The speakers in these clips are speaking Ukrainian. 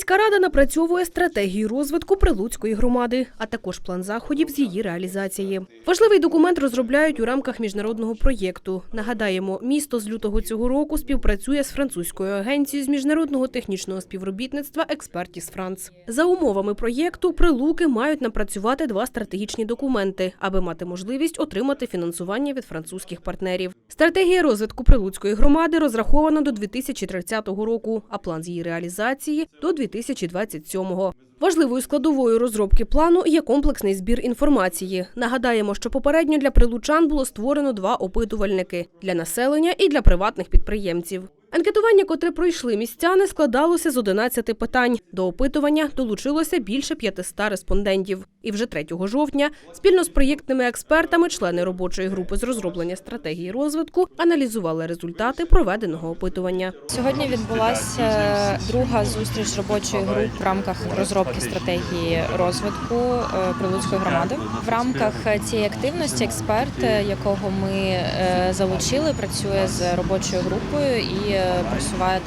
Міська рада напрацьовує стратегію розвитку Прилуцької громади, а також план заходів з її реалізації. Важливий документ розробляють у рамках міжнародного проєкту. Нагадаємо, місто з лютого цього року співпрацює з французькою агенцією з міжнародного технічного співробітництва Експертіс Франц. За умовами проєкту прилуки мають напрацювати два стратегічні документи, аби мати можливість отримати фінансування від французьких партнерів. Стратегія розвитку Прилуцької громади розрахована до 2030 року, а план з її реалізації до 2027-го. Важливою складовою розробки плану є комплексний збір інформації. Нагадаємо, що попередньо для прилучан було створено два опитувальники для населення і для приватних підприємців. Анкетування, котре пройшли містяни, складалося з 11 питань. До опитування долучилося більше 500 респондентів. І вже 3 жовтня спільно з проєктними експертами члени робочої групи з розроблення стратегії розвитку аналізували результати проведеного опитування. Сьогодні відбулася друга зустріч робочої групи в рамках розробки стратегії розвитку е, Прилуцької громади. В рамках цієї активності експерт, е, якого ми е, залучили, працює з робочою групою і е, просуває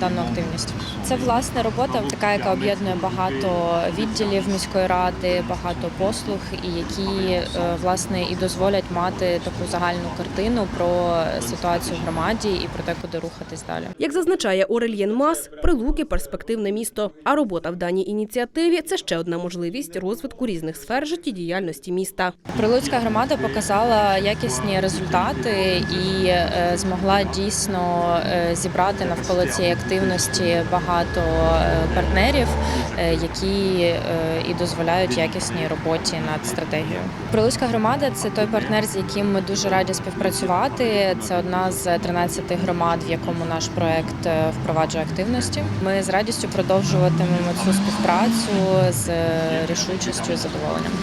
дану активність. Це власне робота, така, яка об'єднує багато відділів міської ради, багато послуг, і які е, власне і дозволять мати таку загальну картину про ситуацію в громаді і про те, куди рухатись далі. Як зазначає Орельєн Мас, Прилуки перспективне місто. А робота в даній ініціативі це ще одна можливість розвитку різних сфер життєдіяльності міста. Прилуцька громада показала якісні результати і е, змогла дійсно е, зібрати навколо цієї активності багато е, партнерів, е, які е, і дозволяють якісній роботі над стратегією. Прилуцька громада це той партнер, з яким ми дуже раді співпрацювати. Це одна з 13 громад, в якому наш проект впроваджує активності. Ми з радістю продовжуватимемо цю співпрацю з рішучістю і задоволенням.